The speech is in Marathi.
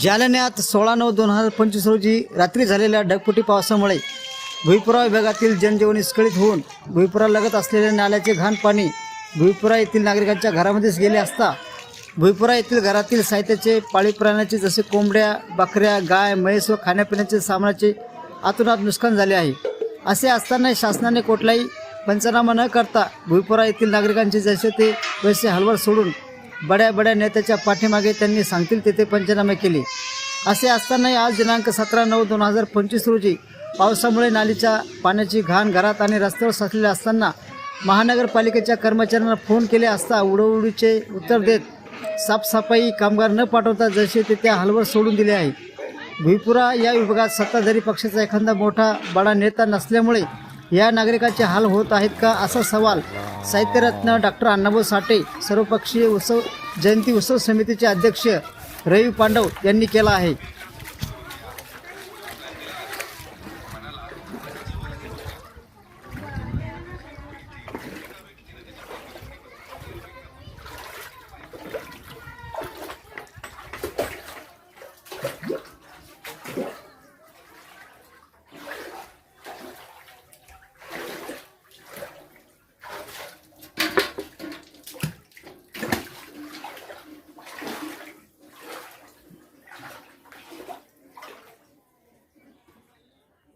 जालन्यात सोळा नऊ दोन हजार पंचवीस रोजी रात्री झालेल्या ढगफुटी पावसामुळे भुईपुरा विभागातील जनजीवन विस्कळीत होऊन भुईपुरा लगत असलेल्या नाल्याचे घाण पाणी भुईपुरा येथील नागरिकांच्या घरामध्येच गेले असता भुईपुरा येथील घरातील साहित्याचे पाळीव प्राण्याचे जसे कोंबड्या बकऱ्या गाय म्हैस व खाण्यापिण्याचे सामानाचे आतोनात नुकसान झाले आहे. असे असताना शासनाने कुठलाही पंचनामा न करता भुईपुरा येथील नागरिकांचे जसे ते वैसे हलवड सोडून बड्या बड्या नेत्याच्या पाठीमागे त्यांनी सांगतील तेथे पंचनामे केले. असे असतानाही आज दिनांक सतरा नऊ दोन हजार पंचवीस रोजी पावसामुळे नालीच्या पाण्याची घाण घरात आणि रस्त्यावर साचलेले असताना महानगरपालिकेच्या कर्मचाऱ्यांना फोन केले असता उडवडीचे उत्तर देत साफसफाई कामगार न पाठवता जसे ते त्या हलवर सोडून दिले आहे. भुईपुरा या विभागात सत्ताधारी पक्षाचा एखादा मोठा बडा नेता नसल्यामुळे या नागरिकाचे हाल होत आहेत का असा सवाल साहित्यरत्न डॉक्टर अण्णाभाऊ साठे सर्वपक्षीय उत्सव जयंती उत्सव समितीचे अध्यक्ष रवी पांडव यांनी केला आहे.